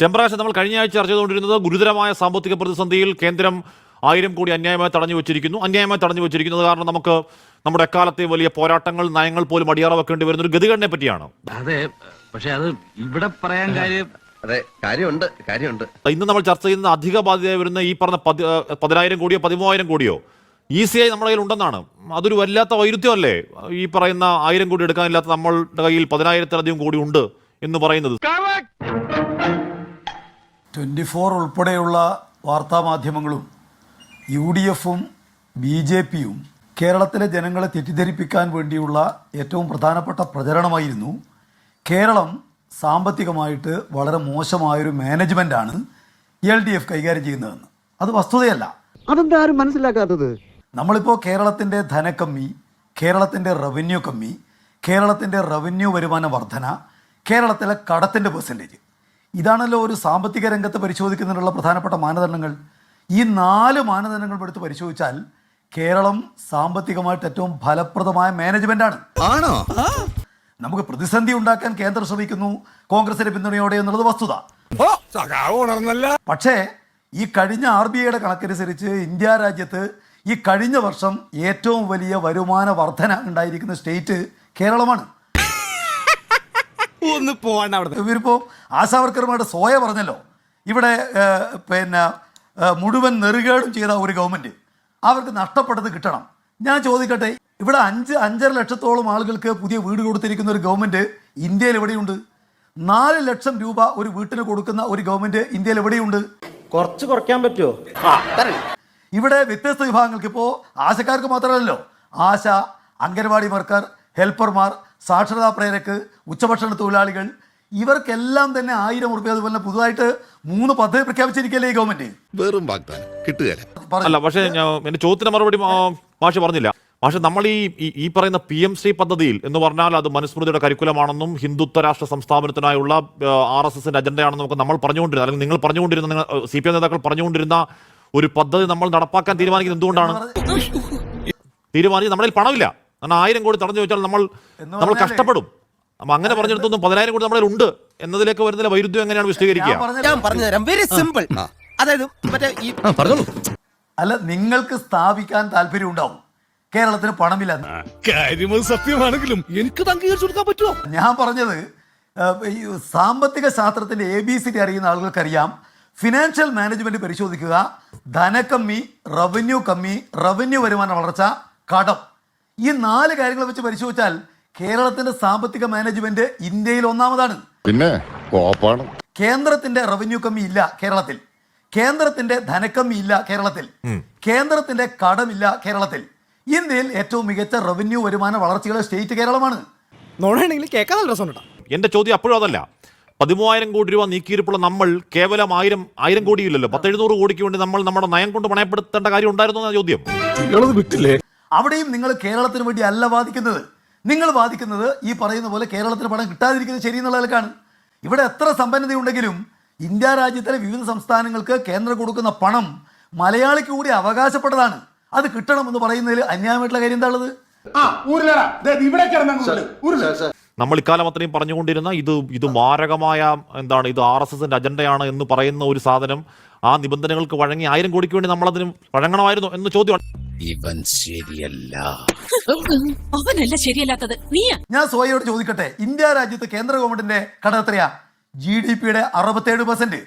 ചെമ്പ്രകാശം നമ്മൾ കഴിഞ്ഞ ആഴ്ച ചർച്ച ചെയ്തുകൊണ്ടിരുന്നത് ഗുരുതരമായ സാമ്പത്തിക പ്രതിസന്ധിയിൽ കേന്ദ്രം ആയിരം കോടി അന്യായമായി തടഞ്ഞു വെച്ചിരിക്കുന്നു. അന്യായമായി തടഞ്ഞു വെച്ചിരിക്കുന്നത് കാരണം നമുക്ക് നമ്മുടെ എക്കാലത്തെ വലിയ പോരാട്ടങ്ങൾ നയങ്ങൾ പോലും അടിയാറ വെക്കേണ്ടി വരുന്ന ഒരു ഗതികേടിനെ പറ്റിയാണ്. അതെ പക്ഷേ അത് ഇവിടെ പറയാൻ കാര്യം അതെ കാര്യമുണ്ട് കാര്യമുണ്ട്. ഇന്ന് നമ്മൾ ചർച്ച ചെയ്യുന്ന അധിക ബാധ്യതയായി വരുന്ന ഈ പറഞ്ഞ പതിനായിരം കോടിയോ പതിമൂവായിരം കോടിയോ? ഈസിയായി നമ്മുടെ കയ്യിൽ ഉണ്ടെന്നാണ്. അതൊരു വല്ലാത്ത വൈരുദ്ധ്യമല്ലേ? ഈ പറയുന്ന ആയിരം കോടി എടുക്കാനില്ലാത്ത നമ്മളുടെ കയ്യിൽ പതിനായിരത്തിലധികം കോടി ഉണ്ട്. എന്ന് പറയുന്നത്. ട്വന്റി ഫോർ ഉൾപ്പെടെയുള്ള വാർത്താമാധ്യമങ്ങളും യു ഡി എഫും ബി ജെ പിയും കേരളത്തിലെ ജനങ്ങളെ തെറ്റിദ്ധരിപ്പിക്കാൻ വേണ്ടിയുള്ള ഏറ്റവും പ്രധാനപ്പെട്ട പ്രചരണമായിരുന്നു കേരളം സാമ്പത്തികമായിട്ട് വളരെ മോശമായൊരു മാനേജ്മെന്റാണ് എൽ ഡി എഫ് കൈകാര്യം ചെയ്യുന്നതെന്ന്. അത് വസ്തുതയല്ല. അതെന്താ ആരും മനസ്സിലാക്കാത്തത്? നമ്മളിപ്പോൾ കേരളത്തിന്റെ ധനക്കമ്മി കേരളത്തിന്റെ റവന്യൂ കമ്മി കേരളത്തിന്റെ റവന്യൂ വരുമാന വർധന കേരളത്തിലെ കടത്തിന്റെ പെർസെന്റേജ് ഇതാണല്ലോ ഒരു സാമ്പത്തിക രംഗത്ത് പരിശോധിക്കുന്നതിനുള്ള പ്രധാനപ്പെട്ട മാനദണ്ഡങ്ങൾ. ഈ നാല് മാനദണ്ഡങ്ങൾ എടുത്ത് പരിശോധിച്ചാൽ കേരളം സാമ്പത്തികമായിട്ട് ഏറ്റവും ഫലപ്രദമായ മാനേജ്മെന്റാണ് ആണോ. നമുക്ക് പ്രതിസന്ധി ഉണ്ടാക്കാൻ കേന്ദ്രം ശ്രമിക്കുന്നു കോൺഗ്രസിന്റെ പിന്തുണയോടെ എന്നുള്ളത് വസ്തുത. പക്ഷേ ഈ കഴിഞ്ഞ ആർ ബി ഐയുടെ കണക്കനുസരിച്ച് ഇന്ത്യ രാജ്യത്ത് ഈ കഴിഞ്ഞ വർഷം ഏറ്റവും വലിയ വരുമാന വർധന ഉണ്ടായിരിക്കുന്ന സ്റ്റേറ്റ് കേരളമാണ്. ഒന്ന് പോവാൻ അവിടെ ഇവരിപ്പോൾ ആശാവർക്കർമാരുടെ സോയ പറഞ്ഞല്ലോ. ഇവിടെ പിന്നെ മുഴുവൻ നെറുകേടും ചെയ്ത ഒരു ഗവൺമെന്റ് അവർക്ക് നഷ്ടപ്പെട്ടത് കിട്ടണം. ഞാൻ ചോദിക്കട്ടെ ഇവിടെ അഞ്ച് അഞ്ചര ലക്ഷത്തോളം ആളുകൾക്ക് പുതിയ വീട് കൊടുത്തിരിക്കുന്ന ഒരു ഗവൺമെന്റ് ഇന്ത്യയിൽ എവിടെയുണ്ട്? നാല് ലക്ഷം രൂപ ഒരു വീട്ടിന് കൊടുക്കുന്ന ഒരു ഗവൺമെന്റ് ഇന്ത്യയിൽ എവിടെയുണ്ട്? കുറച്ച് കുറയ്ക്കാൻ പറ്റുമോ ഇവിടെ വ്യത്യസ്ത വിഭാഗങ്ങൾക്ക് ഇപ്പോൾ ആശക്കാർക്ക് മാത്രമല്ലല്ലോ. ആശ അംഗൻവാടി വർക്കർ ഹെൽപ്പർമാർ സാക്ഷരതാ പ്രേരക്ക് ഉച്ചഭക്ഷണ തൊഴിലാളികൾ ഇവർക്കെല്ലാം തന്നെ ആയിരം റുപ്യ അതുപോലെ പുതുതായിട്ട് മൂന്ന് പദ്ധതി പ്രഖ്യാപിച്ചിരിക്കല്ലേ ഈ ഗവൺമെന്റ്? വെറും വാഗ്ദാനം. കിട്ടുകയല്ല അല്ല പക്ഷേ ഞാൻ എന്റെ ചോദ്യത്തിന് മറുപടി മാഷ് പറഞ്ഞില്ല. പക്ഷെ നമ്മൾ ഈ ഈ- ഈ പറയുന്ന പി എം ശ്രീ പദ്ധതിയിൽ എന്ന് പറഞ്ഞാൽ അത് മനുസ്മൃതിയുടെ കരിക്കുലമാണെന്നും ഹിന്ദുത്വ രാഷ്ട്ര സംസ്ഥാപനത്തിനായുള്ള ആർ എസ് എസിന്റെ അജണ്ടയാണെന്നും ഒക്കെ നമ്മൾ പറഞ്ഞുകൊണ്ടിരുന്ന അല്ലെങ്കിൽ നിങ്ങൾ പറഞ്ഞുകൊണ്ടിരുന്ന നിങ്ങൾ സി പി എം നേതാക്കൾ പറഞ്ഞുകൊണ്ടിരുന്ന ഒരു പദ്ധതി നമ്മൾ നടപ്പാക്കാൻ തീരുമാനിക്കുന്നത് എന്തുകൊണ്ടാണ്? തീരുമാനിച്ചത് നമ്മുടെ പണമില്ല. കാരണം ആയിരം കോടി തടഞ്ഞു വെച്ചാൽ നമ്മൾ നമ്മൾ കഷ്ടപ്പെടും. അപ്പൊ അങ്ങനെ പറഞ്ഞിടത്തൊന്നും പതിനായിരം കോടി നമ്മുടെ ഉണ്ട് എന്നതിലേക്ക് വരുന്നതിലെ വൈരുദ്ധ്യം എങ്ങനെയാണ് വിശദീകരിക്കുക? ഞാൻ പറഞ്ഞു തരാം. വെരി സിമ്പിൾ അതായത് മറ്റേ ഈ പറഞ്ഞോളൂ. അല്ല നിങ്ങൾക്ക് സ്ഥാപിക്കാൻ താല്പര്യം ഉണ്ടാവും. കേരളത്തിന് പണമില്ല. കാര്യം സത്യമാണെങ്കിലും എനിക്ക് അംഗീകരിച്ചു കൊടുക്കാൻ പറ്റുമോ? ഞാൻ പറഞ്ഞത് ഈ സാമ്പത്തിക ശാസ്ത്രത്തിന്റെ എ ബി സി ഡി അറിയുന്ന ആളുകൾക്കറിയാം. ഫിനാൻഷ്യൽ മാനേജ്മെന്റ് പരിശോധിക്കുക. ധനക്കമ്മി റവന്യൂ കമ്മി റവന്യൂ വരുമാന വളർച്ച കടം. ഈ നാല് കാര്യങ്ങൾ വെച്ച് പരിശോധിച്ചാൽ കേരളത്തിന്റെ സാമ്പത്തിക മാനേജ്മെന്റ് ഇന്ത്യയിൽ ഒന്നാമതാണ്. പിന്നെ കോപ്പാണ്. കേന്ദ്രത്തിന്റെ റവന്യൂ കമ്മി ഇല്ല കേരളത്തിൽ. കേന്ദ്രത്തിന്റെ ധനക്കമ്മി ഇല്ല കേരളത്തിൽ. കേന്ദ്രത്തിന്റെ കടമില്ല കേരളത്തിൽ. ഇന്ത്യയിൽ ഏറ്റവും മികച്ച റവന്യൂ വരുമാന വളർച്ചയുള്ള സ്റ്റേറ്റ് കേരളമാണ്. എന്റെ ചോദ്യം അപ്പോഴും അതല്ല. പതിമൂവായിരം കോടി രൂപ നീക്കിയിരിപ്പുള്ള നമ്മൾ കേവലം ആയിരം ആയിരം കോടിയില്ലല്ലോ. പത്തെഴുന്നൂറ് കോടിക്ക് വേണ്ടി നമ്മൾ നമ്മുടെ നയം കൊണ്ട് പണയപ്പെടുത്തേണ്ട കാര്യം ഉണ്ടായിരുന്നു എന്ന ചോദ്യം. വിട്ടില്ലേ? അവിടെയും നിങ്ങൾ കേരളത്തിന് വേണ്ടി അല്ല വാദിക്കുന്നത്. നിങ്ങൾ വാദിക്കുന്നത് ഈ പറയുന്ന പോലെ കേരളത്തിന് പണം കിട്ടാതിരിക്കുന്നത് ശരിയെന്നുള്ള നിലക്കാണ്. ഇവിടെ എത്ര സമ്പന്നതയുണ്ടെങ്കിലും ഇന്ത്യ രാജ്യത്തിലെ വിവിധ സംസ്ഥാനങ്ങൾക്ക് കേന്ദ്രം കൊടുക്കുന്ന പണം മലയാളിക്ക് കൂടി അവകാശപ്പെട്ടതാണ്. അത് കിട്ടണം എന്ന് പറയുന്നതിൽ അന്യായമായിട്ടുള്ള കാര്യം എന്താ ഉള്ളത് നമ്മൾ ഇക്കാലം അത്രയും പറഞ്ഞുകൊണ്ടിരുന്ന ഇത് ഇത് മാരകമായ എന്താണ് ഇത് ആർ എസ് എസിന്റെ അജണ്ടയാണ് എന്ന് പറയുന്ന ഒരു സാധനം ആ നിബന്ധനകൾക്ക് വഴങ്ങി ആയിരം കോടിക്ക് വേണ്ടി നമ്മൾ അതിന് വഴങ്ങണമായിരുന്നു എന്ന് ചോദ്യമാണ്. ഇവൻ ശരിയല്ല. അവനല്ല ശരിയല്ലാത്തത്. നീയാ. ഞാൻ സോയയോട് ചോദിക്കട്ടെ ഇന്ത്യ രാജ്യത്ത് കേന്ദ്ര ഗവൺമെന്റിന്റെ കടം എത്രയാ? ജി ഡി പിയുടെ അറുപത്തേഴ് പെർസെന്റ്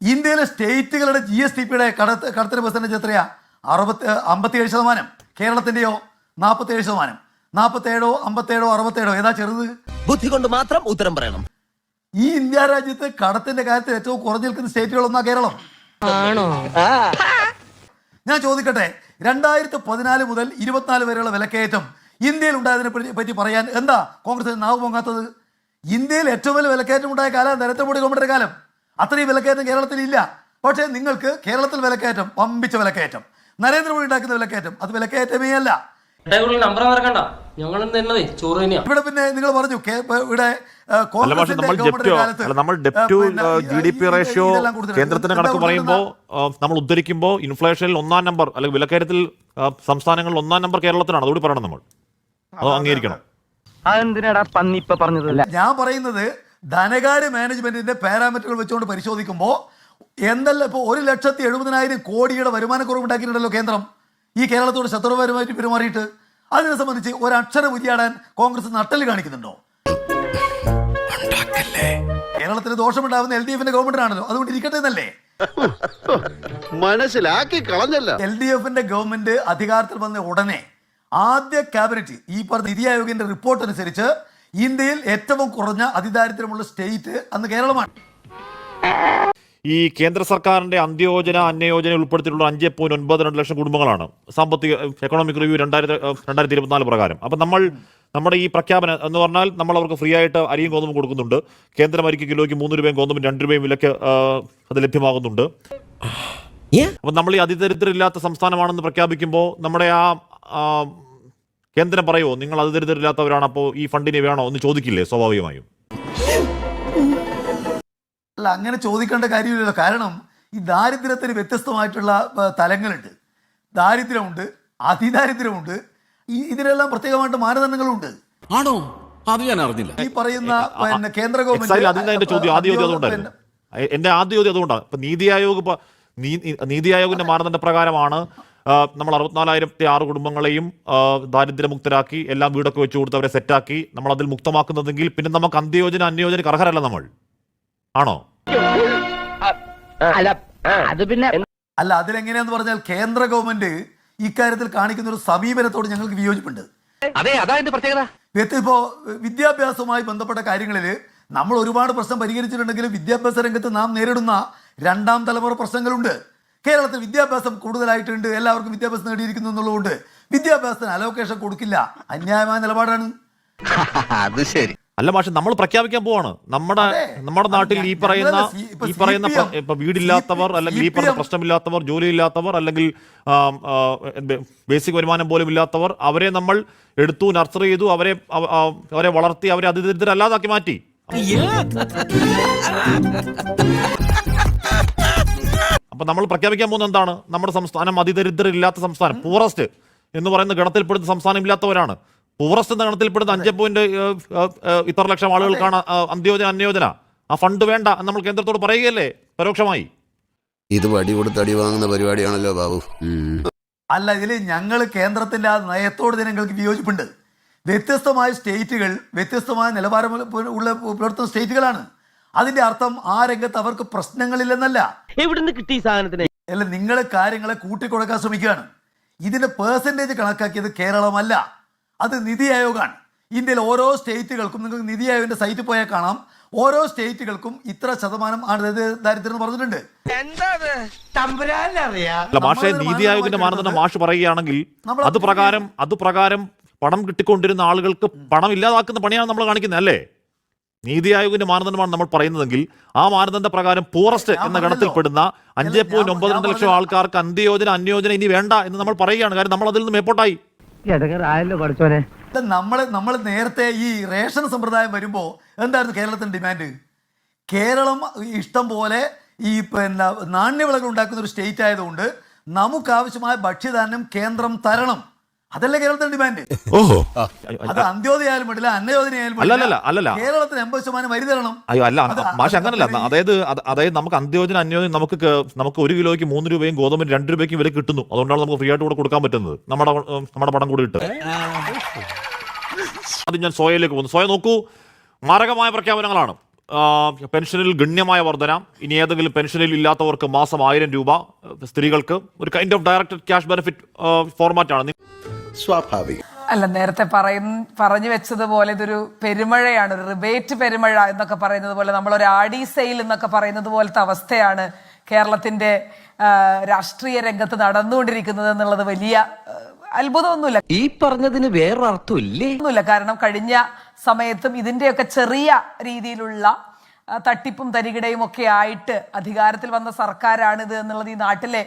ഇന്ത്യയിലെ സ്റ്റേറ്റുകളുടെ ജി എസ് ടി പിയുടെ കട കടത്തിന് പെർസെന്റേജ് എത്രയാ? അറുപത്തി അമ്പത്തിയേഴ് ശതമാനം. കേരളത്തിന്റെയോ? നാൽപ്പത്തേഴ് ശതമാനം. നാൽപ്പത്തേഴോ അമ്പത്തേഴോ അറുപത്തേഴോ? ഏതാ ചെറുത്? ബുദ്ധി കൊണ്ട് മാത്രം ഉത്തരം പറയണം. ഈ ഇന്ത്യ രാജ്യത്ത് കടത്തിന്റെ കാര്യത്തിൽ ഏറ്റവും കുറഞ്ഞു നിൽക്കുന്ന സ്റ്റേറ്റുകളൊന്നാ കേരളം. ഞാൻ ചോദിക്കട്ടെ രണ്ടായിരത്തി പതിനാല് മുതൽ ഇരുപത്തിനാല് വരെയുള്ള വിലക്കയറ്റം. ഇന്ത്യയിൽ ഉണ്ടായതിനെ പറ്റി- പറയാൻ എന്താ കോൺഗ്രസ് നാവ് പൊങ്ങാത്തത്? ഇന്ത്യയിൽ ഏറ്റവും വലിയ വിലക്കയറ്റം ഉണ്ടായ കാലം നരേന്ദ്രമോദി ഗവൺമെന്റിന്റെ കാലം. അത്രയും വിലക്കയറ്റം കേരളത്തിൽ ഇല്ല. പക്ഷേ നിങ്ങൾക്ക് കേരളത്തിൽ വിലക്കയറ്റം പമ്പിച്ച വിലക്കയറ്റം. നരേന്ദ്രമോദി ഉണ്ടാക്കുന്ന വിലക്കയറ്റം അത് വിലക്കയറ്റമേ അല്ല. നമ്പർ ഇവിടെ പിന്നെ നിങ്ങൾ പറഞ്ഞു കേ- ഇവിടെ നമ്മൾ ഡെപ്റ്റോ നമ്മൾ ഡെപ്റ്റു ജി ഡി പി റേഷ്യോ കേന്ദ്രത്തിന്റെ കണക്ക് പറയുമ്പോൾ നമ്മൾ ഉദ്ധരിക്കുമ്പോൾ ഇൻഫ്ലേഷനിൽ ഒന്നാം നമ്പർ അല്ലെങ്കിൽ വിലക്കയറ്റത്തിൽ സംസ്ഥാനങ്ങളിൽ ഒന്നാം നമ്പർ കേരളത്തിനാണ്. അതുകൂടി പറയണം നമ്മൾ. അത് അംഗീകരിക്കണം. അതെന്തിനാടാ പന്നി ഇപ്പൊ ഞാൻ പറയുന്നത് ധനകാര്യ മാനേജ്മെന്റിന്റെ പാരാമീറ്ററുകൾ വെച്ചുകൊണ്ട് പരിശോധിക്കുമ്പോൾ എന്തല്ല ഇപ്പോൾ ഒരു ലക്ഷത്തി എഴുപതിനായിരം കോടിയുടെ വരുമാനക്കുറവുണ്ടാക്കിയിട്ടുണ്ടല്ലോ കേന്ദ്രം. ഈ കേരളത്തോട് ശത്രുപരമായിട്ട് പെരുമാറിയിട്ട്. അതിനെ സംബന്ധിച്ച് ഒരക്ഷരം ഉരിയാടാൻ കോൺഗ്രസ് നട്ടൽ കാണിക്കുന്നുണ്ടോ? കേരളത്തിന് ദോഷമുണ്ടാവുന്ന എൽ ഡി എഫിന്റെ ഗവൺമെന്റിനാണല്ലോ. അതുകൊണ്ട് ഇരിക്കട്ടെ എന്നല്ലേ? മനസ്സിലാക്കി കളഞ്ഞല്ല. എൽ ഡി എഫിന്റെ ഗവൺമെന്റ് അധികാരത്തിൽ വന്ന ഉടനെ ആദ്യ ക്യാബിനറ്റ് ഈ പറഞ്ഞ നിതി ആയോഗിന്റെ റിപ്പോർട്ട് അനുസരിച്ച് ഇന്ത്യയിൽ ഏറ്റവും കുറഞ്ഞ അതിദാരിദ്ര്യമുള്ള സ്റ്റേറ്റ് അന്ന് കേരളമാണ്. ഈ കേന്ദ്ര സർക്കാരിന്റെ അന്ത്യോജന അന്യയോജന ഉൾപ്പെടുത്തിയിട്ടുള്ള അഞ്ച് പോയിന്റ് ഒൻപത് രണ്ട് ലക്ഷം കുടുംബങ്ങളാണ്. സാമ്പത്തിക എക്കണോമിക് റിവ്യൂ രണ്ടായിരത്തി രണ്ടായിരത്തി ഇരുപത്തിനാല് പ്രകാരം. അപ്പം നമ്മൾ നമ്മുടെ ഈ പ്രഖ്യാപനം എന്ന് പറഞ്ഞാൽ നമ്മൾ അവർക്ക് ഫ്രീ ആയിട്ട് അരിയും ഗോതമ്പും കൊടുക്കുന്നുണ്ട്. കേന്ദ്രം അരിക്ക് കിലോയ്ക്ക് മൂന്ന് രൂപയും ഗോതമ്പും രണ്ട് രൂപയും വിലക്ക് അത് ലഭ്യമാകുന്നുണ്ട്. അപ്പം നമ്മൾ ഈ അതിദരിദ്രമില്ലാത്ത സംസ്ഥാനമാണെന്ന് പ്രഖ്യാപിക്കുമ്പോൾ നമ്മുടെ ആ ആ, കേന്ദ്രം പറയുമോ നിങ്ങൾ അതിദരിദ്രമില്ലാത്തവരാണ് അപ്പോൾ ഈ ഫണ്ടിനെ വേണോ? എന്ന് ചോദിക്കില്ലേ സ്വാഭാവികമായും. അല്ല അങ്ങനെ ചോദിക്കേണ്ട കാര്യമില്ലല്ലോ. കാരണം ഈ ദാരിദ്ര്യത്തിന് വ്യത്യസ്തമായിട്ടുള്ള തലങ്ങളുണ്ട്. ദാരിദ്ര്യമുണ്ട് അതിദാരിദ്ര്യമുണ്ട്. ഈ ഇതിനെല്ലാം പ്രത്യേകമായിട്ട് മാനദണ്ഡങ്ങളുണ്ട്. ആണോ? അത് ഞാൻ അറിഞ്ഞില്ല. ഈ പറയുന്ന പിന്നെ കേന്ദ്ര ഗവൺമെന്റ് ചോദ്യം ആദ്യ ചോദ്യം അതുകൊണ്ടായിരുന്നു. എന്റെ ആദ്യ ചോദ്യം അതുകൊണ്ടാണ്. ഇപ്പൊ നീതി ആയോഗ് ഇപ്പൊ നീതി ആയോഗിന്റെ മാനദണ്ഡ പ്രകാരമാണ് നമ്മൾ അറുപത്തിനാലായിരത്തി ആറ് കുടുംബങ്ങളെയും ദാരിദ്ര്യമുക്തരാക്കി എല്ലാം വീടൊക്കെ വെച്ചു കൊടുത്ത് അവരെ സെറ്റാക്കി നമ്മൾ അതിൽ മുക്തമാക്കുന്നതെങ്കിൽ പിന്നെ നമുക്ക് അന്ത്യയോജന അന്യോജന അർഹരല്ല നമ്മൾ. ആണോ? അല്ല അതിലെങ്ങനെയാന്ന് പറഞ്ഞാൽ കേന്ദ്ര ഗവൺമെന്റ് ഇക്കാര്യത്തിൽ കാണിക്കുന്ന ഒരു സമീപനത്തോട് ഞങ്ങൾക്ക് വിയോജിപ്പുണ്ട്. അതെ അതാ എന്റെ പ്രത്യേകത. ഇപ്പോ വിദ്യാഭ്യാസവുമായി ബന്ധപ്പെട്ട കാര്യങ്ങളിൽ നമ്മൾ ഒരുപാട് പ്രശ്നം പരിഹരിച്ചിട്ടുണ്ടെങ്കിലും വിദ്യാഭ്യാസ രംഗത്ത് നാം നേരിടുന്ന രണ്ടാം തലമുറ പ്രശ്നങ്ങളുണ്ട്. കേരളത്തിൽ വിദ്യാഭ്യാസം കൂടുതലായിട്ടുണ്ട്. എല്ലാവർക്കും വിദ്യാഭ്യാസം നേടിയിരിക്കുന്നു എന്നുള്ളതുകൊണ്ട് വിദ്യാഭ്യാസത്തിന് അലോക്കേഷൻ കൊടുക്കില്ല. അന്യായമായ നിലപാടാണ്. അത് ശരി. അല്ല പക്ഷെ നമ്മൾ പ്രഖ്യാപിക്കാൻ പോവാണ്. നമ്മുടെ നമ്മുടെ നാട്ടിൽ ഈ പറയുന്ന ഈ പറയുന്ന ഇപ്പൊ വീടില്ലാത്തവർ അല്ലെങ്കിൽ ഈ പറയുന്ന പ്രശ്നമില്ലാത്തവർ ജോലിയില്ലാത്തവർ അല്ലെങ്കിൽ ബേസിക് വരുമാനം പോലും ഇല്ലാത്തവർ അവരെ നമ്മൾ എടുത്തു നർസറി ചെയ്തു അവരെ അവരെ വളർത്തി അവരെ അതിദരിദ്രല്ലാതാക്കി മാറ്റി. അപ്പൊ നമ്മൾ പ്രഖ്യാപിക്കാൻ പോകുന്ന എന്താണ്? നമ്മുടെ സംസ്ഥാനം അതിദരിദ്രരില്ലാത്ത സംസ്ഥാനം പൂറസ്റ്റ് എന്ന് പറയുന്ന ഗണത്തിൽപ്പെടുന്ന സംസ്ഥാനം ഇല്ലാത്തവരാണ് പൂറസ്റ്റ് എന്ന ഗണത്തിൽപ്പെടുന്ന അഞ്ച് പോയിന്റ് ഇത്ര ലക്ഷം ആളുകൾക്കാണ് അന്ത്യോജന അന്യോജന ആ ഫണ്ട് വേണ്ട എന്ന് നമ്മൾ കേന്ദ്രത്തോട് പറയുകയല്ലേ? പരോക്ഷമായി. ഇത് വടി കൊടുത്ത് അടി വാങ്ങുന്ന പരിപാടിയാണല്ലോ ബാബു. അല്ല ഇതിൽ ഞങ്ങൾ കേന്ദ്രത്തിന്റെ ആ നയത്തോട് ജനങ്ങൾക്ക് വിയോജിപ്പുണ്ട്. വ്യത്യസ്തമായ സ്റ്റേറ്റുകൾ വ്യത്യസ്തമായ നിലവാരം ഉള്ള പുലർത്തുന്ന സ്റ്റേറ്റുകളാണ്. അതിന്റെ അർത്ഥം ആ രംഗത്ത് അവർക്ക് പ്രശ്നങ്ങളില്ലെന്നല്ല. എവിടുന്ന് കിട്ടി സാധനത്തിന്? അല്ല നിങ്ങൾ കാര്യങ്ങളെ കൂട്ടിക്കൊടുക്കാൻ ശ്രമിക്കുകയാണ്. ഇതിന്റെ പേഴ്സന്റേജ് കണക്കാക്കിയത് കേരളമല്ല. അത് നിതി ആയോഗാണ്. ഇന്ത്യയിൽ ഓരോ സ്റ്റേറ്റുകൾക്കും നിങ്ങൾക്ക് നിതി ആയോഗിന്റെ സൈറ്റിൽ പോയാൽ കാണാം. ഓരോ സ്റ്റേറ്റുകൾക്കും ഇത്ര ശതമാനം ആണ്. ദാരിദ്ര്യം എന്ന് പറഞ്ഞിട്ടുണ്ട്. അല്ല മാഷെ നമ്മളതിന് നീതി ആയോഗിന്റെ മാനദണ്ഡം മാഷ് പറയുകയാണെങ്കിൽ അത് പ്രകാരം അത് പ്രകാരം പണം കിട്ടിക്കൊണ്ടിരുന്ന ആളുകൾക്ക് പണം ഇല്ലാതാക്കുന്ന പണിയാണ് നമ്മൾ കാണിക്കുന്നത് അല്ലേ? നീതി ആയോഗിന്റെ മാനദണ്ഡമാണ് നമ്മൾ പറയുന്നതെങ്കിൽ ആ മാനദണ്ഡ പ്രകാരം പൂറസ്റ്റ് എന്ന. ഗണത്തിൽപ്പെടുന്ന അഞ്ച് പോയിന്റ് ഒമ്പത് രണ്ട് ലക്ഷം ആൾക്കാർക്ക് അന്ത്യയോജന അന്യോജന ഇനി വേണ്ട എന്ന് നമ്മൾ പറയുകയാണ്. കാരണം നമ്മൾ അതിൽ നിന്ന് മേപ്പോട്ടായി. പഠിച്ചോനെ നമ്മൾ നമ്മൾ നേരത്തെ ഈ റേഷൻ സമ്പ്രദായം വരുമ്പോ എന്തായിരുന്നു കേരളത്തിന്റെ ഡിമാൻഡ് കേരളം ഇഷ്ടം പോലെ ഈ പിന്നെ നാണ്യവിളകൾ ഉണ്ടാക്കുന്ന ഒരു സ്റ്റേറ്റ് ആയതുകൊണ്ട് നമുക്ക് ആവശ്യമായ ഭക്ഷ്യധാന്യം കേന്ദ്രം തരണം. അതല്ലേ കേരളത്തിന്റെ ഡിമാൻഡ് ഓഹോ. അത് അന്ത്യോദയായാലും വേണ്ടില്ല അന്നയോജനയായാലും അല്ലല്ല. അല്ലല്ല. കേരളത്തിന് എൺപത് ശതമാനം വരി തരണം. അയ്യോ അല്ല മാഷ അങ്ങനല്ല. അത് അതായത് അതായത് നമുക്ക് അന്ത്യോജന അന്യോജന നമുക്ക് നമുക്ക് ഒരു കിലോയ്ക്ക് മൂന്ന് രൂപയും ഗോതമ്പിന് രണ്ട് രൂപയ്ക്കും വില കിട്ടുന്നു. അതുകൊണ്ടാണ് നമുക്ക് ഫ്രീ ആയിട്ട് കൂടെ കൊടുക്കാൻ പറ്റുന്നത്. നമ്മുടെ നമ്മുടെ പണം കൂടി ഇട്ട്. അത് ഞാൻ സോയയിലേക്ക് പോകുന്നു. സോയ നോക്കൂ. മാരകമായ പ്രഖ്യാപനങ്ങളാണ്. പെൻഷനിൽ ഗണ്യമായ വർധന. ഇനി ഏതെങ്കിലും പെൻഷനിൽ ഇല്ലാത്തവർക്ക് മാസം ആയിരം രൂപ സ്ത്രീകൾക്ക്. ഒരു kind of directed cash benefit ഫോർമാറ്റാണ് സ്വാഭാവികം. അല്ല നേരത്തെ പറയും പറഞ്ഞു വെച്ചതുപോലെ ഇതൊരു പെരുമഴയാണ് ഒരു റിബേറ്റ് പെരുമഴ എന്നൊക്കെ പറയുന്നത് പോലെ നമ്മൾ ഒരു ആഡി സെയിൽ എന്നൊക്കെ പറയുന്നത് പോലത്തെ അവസ്ഥയാണ് കേരളത്തിന്റെ രാഷ്ട്രീയ രംഗത്ത് നടന്നുകൊണ്ടിരിക്കുന്നത് എന്നുള്ളത് വലിയ അത്ഭുതമൊന്നുമില്ല. ഈ പറഞ്ഞതിന് വേറെ അർത്ഥമില്ലേ ഒന്നുമില്ല. കാരണം കഴിഞ്ഞ സമയത്തും ഇതിന്റെയൊക്കെ ചെറിയ രീതിയിലുള്ള തട്ടിപ്പും തരികിടയും ഒക്കെ ആയിട്ട് അധികാരത്തിൽ വന്ന സർക്കാരാണിത് എന്നുള്ളത് ഈ നാട്ടിലെ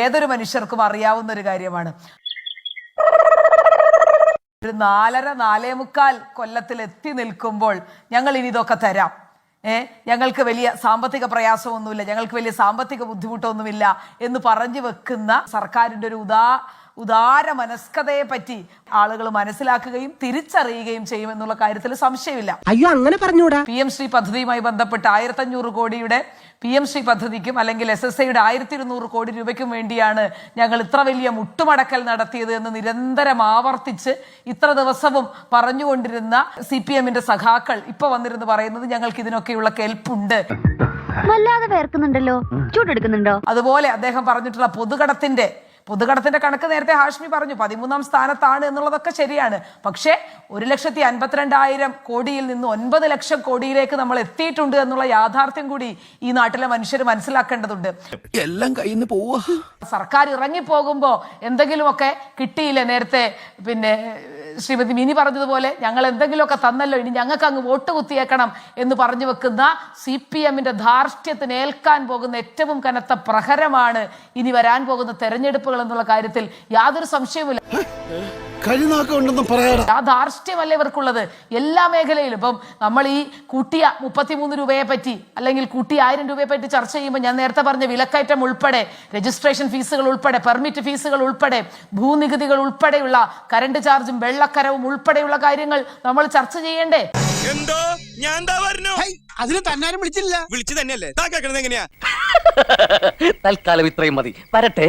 ഏതൊരു മനുഷ്യർക്കും അറിയാവുന്ന ഒരു കാര്യമാണ്. ഒരു നാലര നാലേ മുക്കാൽ കൊല്ലത്തിൽ എത്തി നിൽക്കുമ്പോൾ ഞങ്ങൾ ഇനി ഇതൊക്കെ തരാം. ഏഹ് ഞങ്ങൾക്ക് വലിയ സാമ്പത്തിക പ്രയാസമൊന്നുമില്ല ഞങ്ങൾക്ക് വലിയ സാമ്പത്തിക ബുദ്ധിമുട്ടൊന്നുമില്ല എന്ന് പറഞ്ഞു വെക്കുന്ന സർക്കാരിന്റെ ഒരു ഉദാ ഉദാര മനസ്കതയെ പറ്റി ആളുകൾ മനസ്സിലാക്കുകയും തിരിച്ചറിയുകയും ചെയ്യും എന്നുള്ള കാര്യത്തിൽ സംശയമില്ല. അയ്യോ അങ്ങനെ പറഞ്ഞൂടാ. പി എം ശ്രീ പദ്ധതിയുമായി ബന്ധപ്പെട്ട് ആയിരത്തഞ്ഞൂറ് കോടിയുടെ പി എം ശ്രീ പദ്ധതിക്കും അല്ലെങ്കിൽ എസ് എസ് ഐയുടെ ആയിരത്തി ഇരുന്നൂറ് കോടി രൂപയ്ക്കും വേണ്ടിയാണ് ഞങ്ങൾ ഇത്ര വലിയ മുട്ടുമടക്കൽ നടത്തിയത് എന്ന് നിരന്തരം ആവർത്തിച്ച് ഇത്ര ദിവസവും പറഞ്ഞുകൊണ്ടിരുന്ന സി പി എമ്മിന്റെ സഖാക്കൾ ഇപ്പൊ വന്നിരുന്ന് പറയുന്നത് ഞങ്ങൾക്ക് ഇതിനൊക്കെയുള്ള കെൽപ്പുണ്ട് വല്ലാതെ വേർക്കുന്നുണ്ടല്ലോ. ചൂടെടുക്കുന്നുണ്ടോ? അതുപോലെ അദ്ദേഹം പറഞ്ഞിട്ടുള്ള പൊതുകടത്തിന്റെ പൊതുകടത്തിന്റെ കണക്ക് നേരത്തെ ഹാഷ്മി പറഞ്ഞു പതിമൂന്നാം സ്ഥാനത്താണ് എന്നുള്ളതൊക്കെ ശരിയാണ്. പക്ഷേ ഒരു ലക്ഷത്തി അൻപത്തിരണ്ടായിരം കോടിയിൽ നിന്ന് ഒൻപത് ലക്ഷം കോടിയിലേക്ക് നമ്മൾ എത്തിയിട്ടുണ്ട് എന്നുള്ള യാഥാർത്ഥ്യം കൂടി ഈ നാട്ടിലെ മനുഷ്യർ മനസ്സിലാക്കേണ്ടതുണ്ട്. എല്ലാം കയ്യിൽ നിന്ന് പോവാ. സർക്കാർ ഇറങ്ങിപ്പോകുമ്പോ എന്തെങ്കിലുമൊക്കെ കിട്ടിയില്ല നേരത്തെ? പിന്നെ ശ്രീമതി മിനി പറഞ്ഞതുപോലെ ഞങ്ങൾ എന്തെങ്കിലുമൊക്കെ തന്നല്ലോ ഇനി ഞങ്ങൾക്ക് അങ്ങ് വോട്ട് കുത്തിയേക്കണം എന്ന് പറഞ്ഞു വെക്കുന്ന സി പി എമ്മിന്റെ ധാർഷ്ട്യത്തിന് ഏൽക്കാൻ പോകുന്ന ഏറ്റവും കനത്ത പ്രഹരമാണ് ഇനി വരാൻ പോകുന്ന തെരഞ്ഞെടുപ്പുകൾ എന്നുള്ള കാര്യത്തിൽ യാതൊരു സംശയവുമില്ല. ധാർഷ്ട്യമല്ലേ പറയാടാ. ആ ധാർഷ്ട്യമല്ല ഇവർക്കുള്ളത്? എല്ലാ മേഖലയിലും ഇപ്പം നമ്മൾ ഈ കൂട്ടിയ മുപ്പത്തിമൂന്ന് രൂപയെ പറ്റി അല്ലെങ്കിൽ കുട്ടി ആയിരം രൂപയെ പറ്റി ചർച്ച ചെയ്യുമ്പോൾ ഞാൻ നേരത്തെ പറഞ്ഞ വിലക്കയറ്റം ഉൾപ്പെടെ രജിസ്ട്രേഷൻ ഫീസുകൾ ഉൾപ്പെടെ പെർമിറ്റ് ഫീസുകൾ ഉൾപ്പെടെ ഭൂനികുതികൾ ഉൾപ്പെടെയുള്ള കറണ്ട് ചാർജും വെള്ളക്കരവും ഉൾപ്പെടെയുള്ള കാര്യങ്ങൾ നമ്മൾ ചർച്ച ചെയ്യണ്ടേ? എന്തോ? ഞാൻ എന്താ പറഞ്ഞു? അതിന് തന്നാരും വിളിച്ചില്ല. വിളിച്ചു തന്നെയല്ലേ? എങ്ങനെയാ? തൽക്കാലം ഇത്രയും മതി. വരട്ടെ.